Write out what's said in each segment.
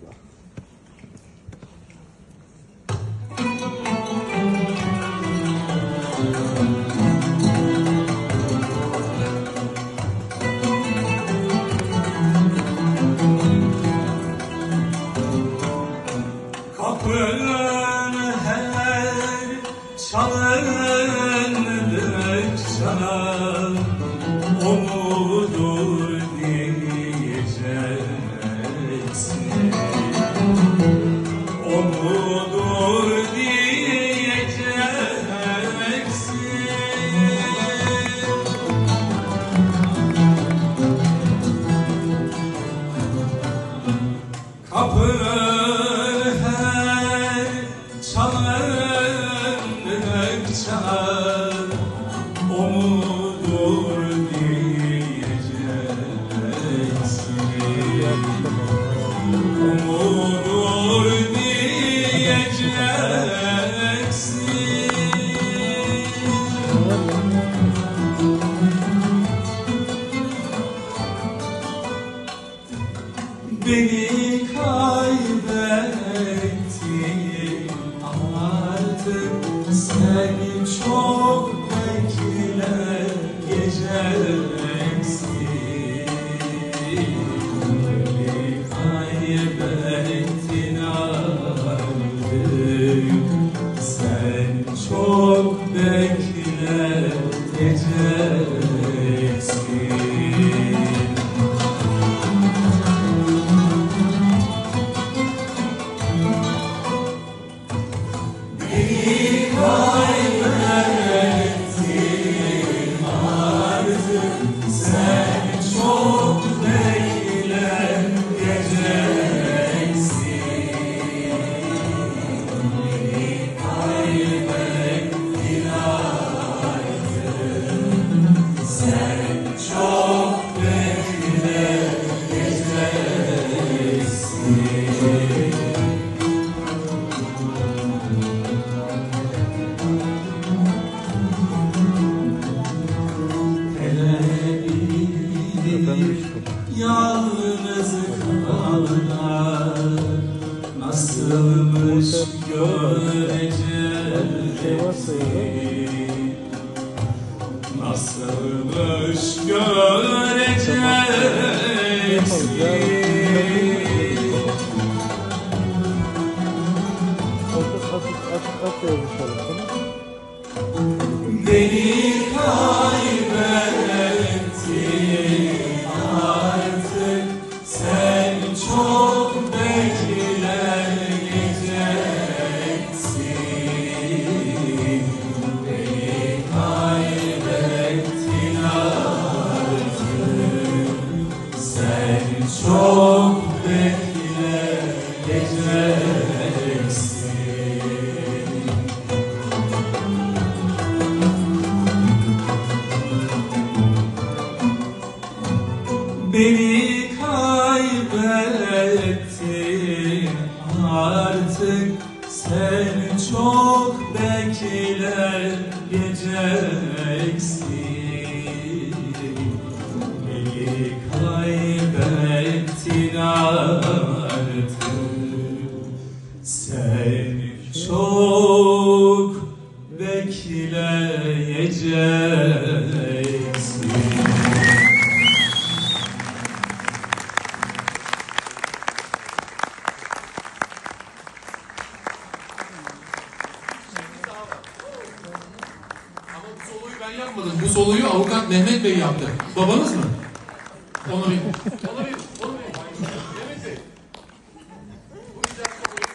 çocuklar. Kapının her çalındık sana Umut Kapı her çalındıkça umudur diyeceksin. Umudur diyeceksin. Beni yalnız kalırlar Nasılmış göreceksin Nasılmış göreceksin Hafif hafif Çok bekleyeceksin Beni kaybettin artık Sen çok bekleyeceksin bekleyeceksin ben yapmadım. Bu soloyu avukat Mehmet Bey yaptı. Babanız mı? Onu. Onu bir. Onu bir. Mehmet Bey. Bu güzel soloyu.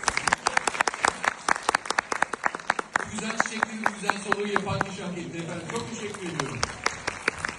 Güzel soloyu yapan kişi hak efendim. Çok teşekkür ediyorum.